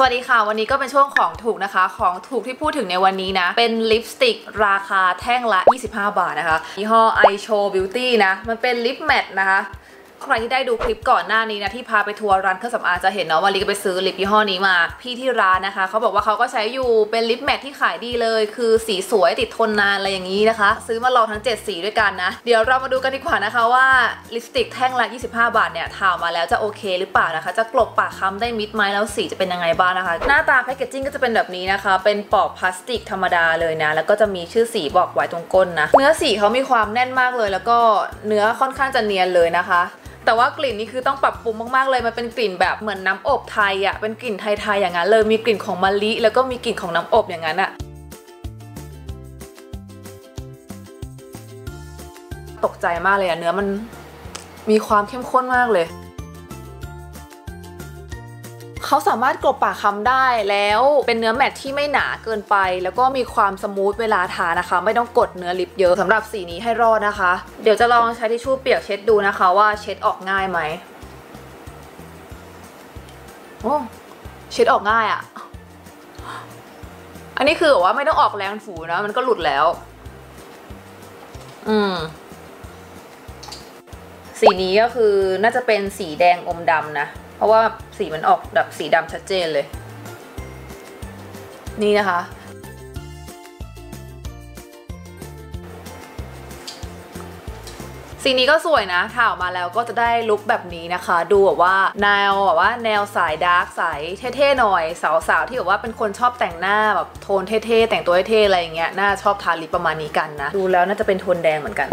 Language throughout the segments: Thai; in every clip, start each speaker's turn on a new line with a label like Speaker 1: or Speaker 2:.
Speaker 1: สวัสดีค่ะ วันนี้ก็เป็นช่วงของถูกนะคะ ของถูกที่พูดถึงในวันนี้นะ เป็นลิปสติกราคาแท่งละ 25 บาทนะคะยี่ห้อ i show beauty นะ มันเป็นลิปแมทนะคะ ใครที่ได้ดูคลิปก่อนหน้านี้นะที่พาไปทัวร์ร้านเครื่องสำอางจะเห็นเนาะว่าลิก็ไปซื้อลิปยี่ห้อนี้มา พี่ที่ร้านนะคะเขาบอกว่าเขาก็ใช้อยู่เป็นลิปแมทที่ขายดีเลย คือสีสวยติดทนนานอะไรอย่างนี้นะคะ ซื้อมาลองทั้ง 7 สีด้วยกันนะ เดี๋ยวเรามาดูกันดีกว่านะคะว่าลิปสติกแท่งละ 25 บาทเนี่ยทามาแล้วจะโอเคหรือเปล่านะคะ จะกลบปากค้ำได้มิดไหมแล้วสีจะเป็นยังไงบ้างนะคะ หน้าตาแพคเกจจิ้งก็จะเป็นแบบนี้นะคะ เป็นปอกพลาสติกธรรมดาเลยนะแล้วก็จะมีชื่อสีบอกไว้ตรงก้นนะเนื้อสีเขามีความแน่นมากเลย แล้วก็เนื้อค่อนข้างจะเนียนเลยนะคะ แต่ว่ากลิ่นนี้คือต้องปรับปรุงมากๆเลยมันเป็นกลิ่นแบบเหมือนน้ำอบไทยอะ่ะเป็นกลิ่นไทยๆอย่างนั้นเลยมีกลิ่นของมะลิแล้วก็มีกลิ่นของน้ำอบอย่างนั้นอะ่ะตกใจมากเลยอะ่ะเนื้อมันมีความเข้มข้นมากเลย เขาสามารถกลบปากคำได้แล้วเป็นเนื้อแมทที่ไม่หนาเกินไป แล้วก็มีความสมูทเวลาทานะคะ ไม่ต้องกดเนื้อลิปเยอะสำหรับสีนี้ให้รอดนะคะ เดี๋ยวจะลองใช้ทิชชู่เปียกเช็ดดูนะคะ ว่าเช็ดออกง่ายไหมโอ้เช็ดออกง่ายอะ่ะ อันนี้คือว่าไม่ต้องออกแรงถูนะ มันก็หลุดแล้ว อืม สีนี้ก็คือน่าจะเป็นสีแดงอมดำนะ เพราะว่าสีมันออกแบบสีดำชัดเจนเลย นี่นะคะ สีนี้ก็สวยนะถ่าออกมาแล้วก็จะได้ลุคแบบนี้นะคะ ดูแบบว่าแนวแบบว่าแนวสายดาร์กสายเท่ๆหน่อย สาวๆที่แบบว่าเป็นคนชอบแต่งหน้าแบบโทนเท่ๆแต่งตัวเท่ๆอะไรอย่างเงี้ยน่าชอบทาลิปประมาณนี้กันนะ ดูแล้วน่าจะเป็นโทนแดงเหมือนกัน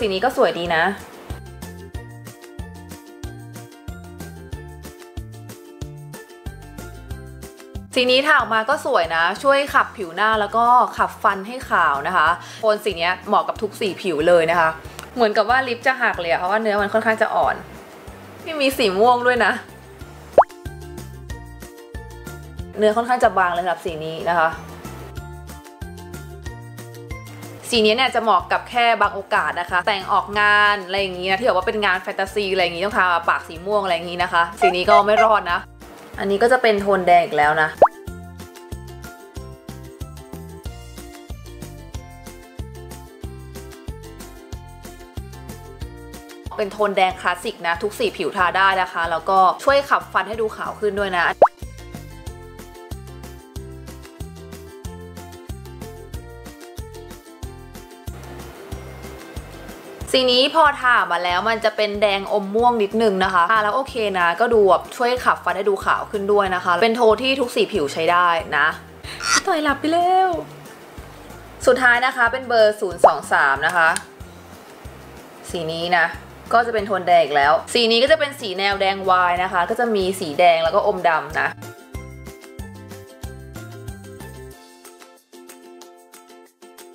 Speaker 1: สีนี้ก็สวยดีนะ สีนี้ถ่าออกมาก็สวยนะ ช่วยขับผิวหน้าแล้วก็ขับฟันให้ขาวนะคะโทนสีนี้เหมาะกับทุกสีผิวเลยนะคะ เหมือนกับว่าลิปจะหักเลยเพราะว่าเนื้อมันค่อนข้างจะอ่อนนี่มีสีม่วงด้วยนะ เนื้อค่อนข้างจะบางเลยสำหรับสีนี้นะคะ สีนี้เนี่ยจะเหมาะกับแค่บางโอกาสนะคะ แต่งออกงานอะไรอย่างนี้นะที่แบบว่าเป็นงานแฟนตาซีอะไรอย่างนี้ต้องทาปากสีม่วงอะไรอย่างนี้นะคะ สีนี้ก็ไม่รอดนะ อันนี้ก็จะเป็นโทนแดงอีกแล้วนะ เป็นโทนแดงคลาสสิกนะ ทุกสีผิวทาได้นะคะ แล้วก็ช่วยขับฟันให้ดูขาวขึ้นด้วยนะ สีนี้พอทามาแล้วมันจะเป็นแดงอมม่วงนิดนึงนะคะทาแล้วโอเคนะ ก็ดูแบบช่วยขับฟันให้ดูขาวขึ้นด้วยนะคะ เป็นโทนที่ทุกสีผิวใช้ได้นะต่อยหลับไปแล้วสุดท้ายนะคะเป็นเบอร์ 023 นะคะ สีนี้นะก็จะเป็นโทนแดงอีกแล้ว สีนี้ก็จะเป็นสีแนวแดงวายนะคะ ก็จะมีสีแดงแล้วก็อมดำนะ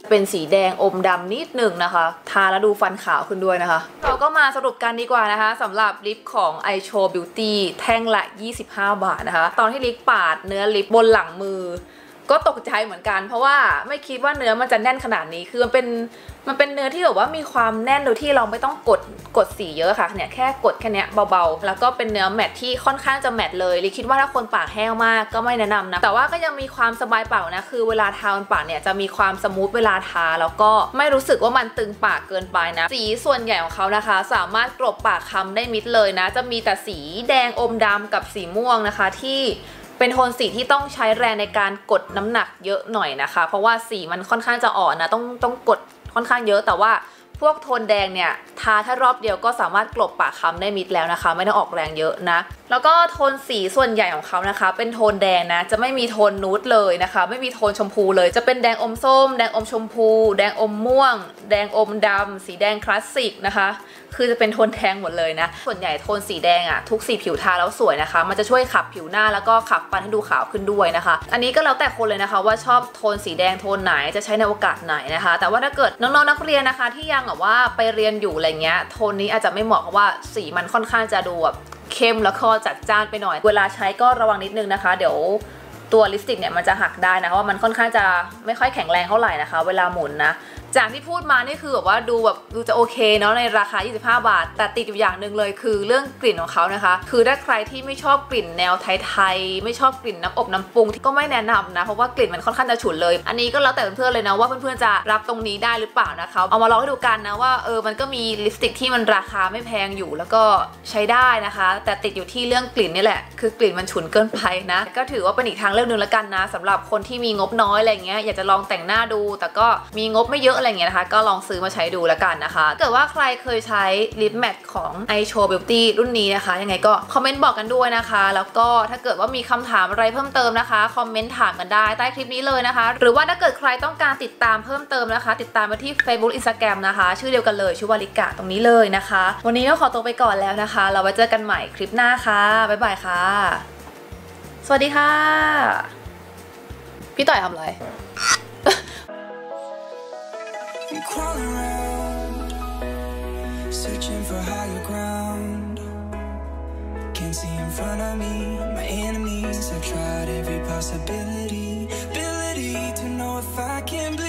Speaker 1: เป็นสีแดงอมดำนิดหนึ่งนะคะ ทาแล้วดูฟันขาวขึ้นด้วยนะคะ เราก็มาสรุปกันดีกว่านะคะสำหรับลิปของ i show beauty แท่งละ 25 บาทนะคะ ตอนที่ลิปปาดเนื้อลิปบนหลังมือ ก็ตกใจเหมือนกัน เพราะว่าไม่คิดว่าเนื้อมันจะแน่นขนาดนี้ คือมันเป็นมันเป็นเนื้อที่แบบว่ามีความแน่นโดยที่เราไม่ต้องกดกดสีเยอะค่ะเนี่ยแค่กดแค่นี้เบาๆ แล้วก็เป็นเนื้อแมทที่ค่อนข้างจะแมทเลยลิคิดว่าถ้าคนปากแห้งมากก็ไม่แนะนำนะแต่ว่าก็ยังมีความสบายปากนะคือเวลาทาบนปากเนี่ยจะมีความสมูทเวลาทา แล้วก็ไม่รู้สึกว่ามันตึงปากเกินไปนะ สีส่วนใหญ่ของเขานะคะ สามารถกลบปากคำได้มิดเลยนะ จะมีแต่สีแดงอมดำกับสีม่วงนะคะที่ เป็นโทนสีที่ต้องใช้แรงในการกดน้ำหนักเยอะหน่อยนะคะ เพราะว่าสีมันค่อนข้างจะอ่อนนะต้องต้องกดค่อนข้างเยอะแต่ว่าพวกโทนแดงเนี่ยทาแค่รอบเดียวก็สามารถกลบปากคำได้มิดแล้วนะคะ ไม่ต้องออกแรงเยอะนะ แล้วก็โทนสีส่วนใหญ่ของเขานะคะ เป็นโทนแดงนะจะไม่มีโทนนูดเลยนะคะ ไม่มีโทนชมพูเลย จะเป็นแดงอมส้ม แดงอมชมพู แดงอมม่วง แดงอมดำสีแดงคลาสสิกนะคะ คือจะเป็นโทนแดงหมดเลยนะ ส่วนใหญ่โทนสีแดงอะ่ะทุกสีผิวทาแล้วสวยนะคะ มันจะช่วยขับผิวหน้าแล้วก็ขับฟันให้ดูขาวขึ้นด้วยนะคะ อันนี้ก็แล้วแต่คนเลยนะคะว่าชอบโทนสีแดงโทนไหนจะใช้ในโอกาสไหนนะคะ แต่ว่าถ้าเกิดน้องๆนักเรียนนะคะ ที่ยังแบบว่าไปเรียนอยู่อะไรเงี้ยโทนนี้อาจจะไม่เหมาะเพราะว่าสีมันค่อนข้างจะดูแบบเข้มแล้วก็จัดจ้านไปหน่อย เวลาใช้ก็ระวังนิดนึงนะคะ เดี๋ยวตัวลิปสติกเนี่ยมันจะหักได้นะเพราะว่ามันค่อนข้างจะไม่ค่อยแข็งแรงเท่าไหร่นะคะ เวลาหมุนนะ จากที่พูดมานี่คือแบบว่าดูแบบดูจะโอเคเนาะในราคา 25 บาท แต่ติดอยู่อย่างหนึ่งเลยคือเรื่องกลิ่นของเขานะคะ คือถ้าใครที่ไม่ชอบกลิ่นแนวไทยๆไม่ชอบกลิ่นน้ำอบน้ำปรุงก็ไม่แนะนำนะเพราะว่ากลิ่นมันค่อนข้างจะฉุนเลย อันนี้ก็แล้วแต่เพื่อนๆเลยนะว่าเพื่อนๆจะรับตรงนี้ได้หรือเปล่านะคะเอามาลองให้ดูกันนะว่าเออมันก็มีลิปสติกที่มันราคาไม่แพงอยู่ แล้วก็ใช้ได้นะคะ แต่ติดอยู่ที่เรื่องกลิ่นนี่แหละ คือกลิ่นมันฉุนเกินไปนะ ก็ถือว่าเป็นอีกทางเลือกหนึ่งแล้วกันนะสำหรับคนที่มีงบน้อยอะไรเงี้ยอยากจะลองแต่งหน้าดู แต่ก็มีงบไม่เยอะอะไรเงี้ยนะคะ ก็ลองซื้อมาใช้ดูแล้วกันนะคะ เกิดว่าใครเคยใช้ลิปแมทของ i s h o w Beauty รุ่นนี้นะคะ ยังไงก็คอมเมนต์บอกกันด้วยนะคะ แล้วก็ถ้าเกิดว่ามีคำถามอะไรเพิ่มเติมนะคะ คอมเมนต์ถามกันได้ใต้คลิปนี้เลยนะคะ หรือว่าถ้าเกิดใครต้องการติดตามเพิ่มเติมนะคะ ติดตามมาที่ Facebook Instagram นะคะ ชื่อเดียวกันเลยชื่อวาริกะตรงนี้เลยนะคะ วันนี้ก็ขอตัวไปก่อนแล้วนะคะ เราไว้เจอกันใหม่คลิปหน้าค่ะบ๊ายบายค่ะ สวัสดีค่ะ พี่ต่อยทำอะไร
Speaker 2: Around, searching for higher ground. Can't see in front of me, my enemies. I've tried every possibility, ability to know if I can believe.